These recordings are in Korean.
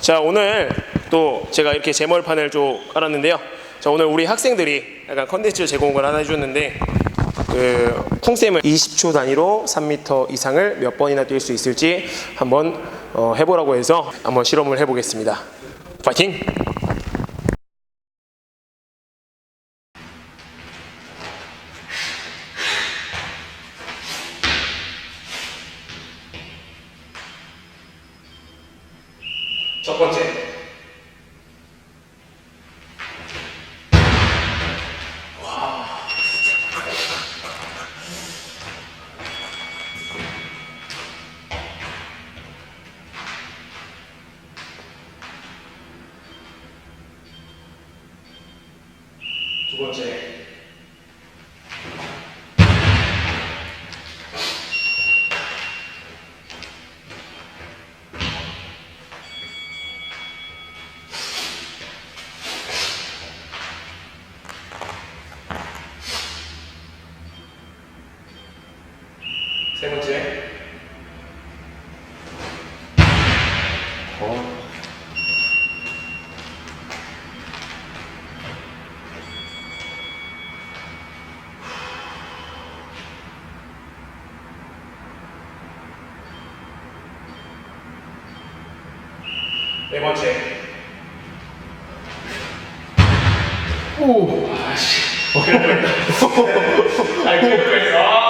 자 오늘 또 제가 이렇게 제멀판을 좀 깔았는데요. 자 오늘 우리 학생들이 약간 컨텐츠 제공을 하나 해줬는데 그 쿵쌤을 20초 단위로 3m 이상을 몇 번이나 뛸 수 있을지 한번 어, 해보라고 해서 한번 실험을 해보겠습니다. 파이팅! 첫 번째. 두 번째. 네 번째. 오, 아씨. 그럴 뻔했다. 아니, 그럴 뻔했어. 아.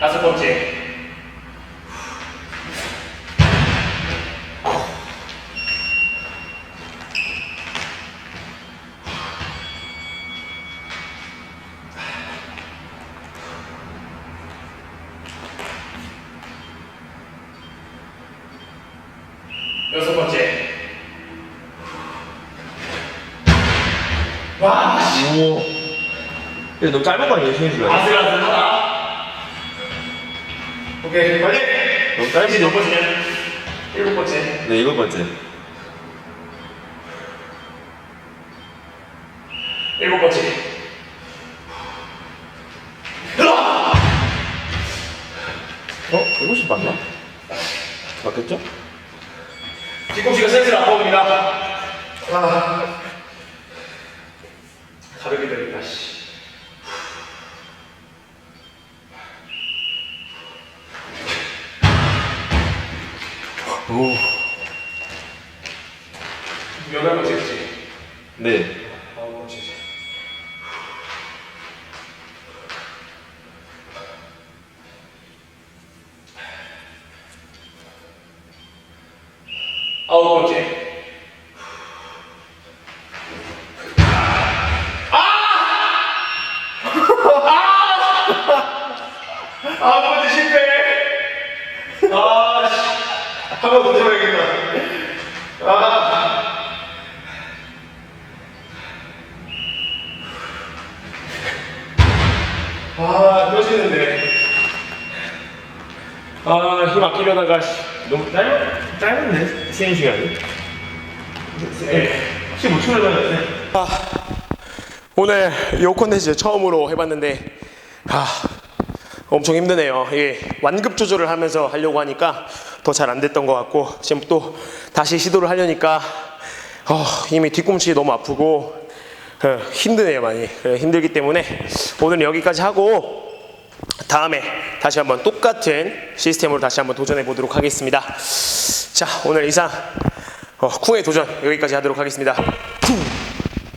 다섯 번째. 여섯 번째. 와, 씨. 오. 이거 너무 짧은 거 시간 시간? 아슬아슬하다. 오케이, 빨리. 너무 이제 짧은데? 몇 번째냐? 일곱 번째. 네, 일곱 번째. 일곱 번째. 뒤꿈치가 안 먹습니다. 아. 가볍게 들립니다, 씨. 오. 여덟 번째지. 네. 아! 번째 실패. 아, 씨. 한번 더 해봐야겠다. 아. 아, 떠지는데. 아, 힘 아끼려다가, 씨. 너무 짧, 짧은데? 시간 시간이? 네. 15초를 받았네. 오늘 요 콘텐츠 처음으로 해봤는데, 아, 엄청 힘드네요. 예, 완급 조절을 하면서 하려고 하니까 더 잘 안 됐던 것 같고, 지금 또 다시 시도를 하려니까, 어, 이미 뒤꿈치 너무 아프고, 어, 힘드네요, 많이. 그래, 힘들기 때문에 오늘 여기까지 하고, 다음에 다시 한번 똑같은 시스템으로 다시 한번 도전해 보도록 하겠습니다. 자, 오늘 이상 어, 쿵의 도전 여기까지 하도록 하겠습니다.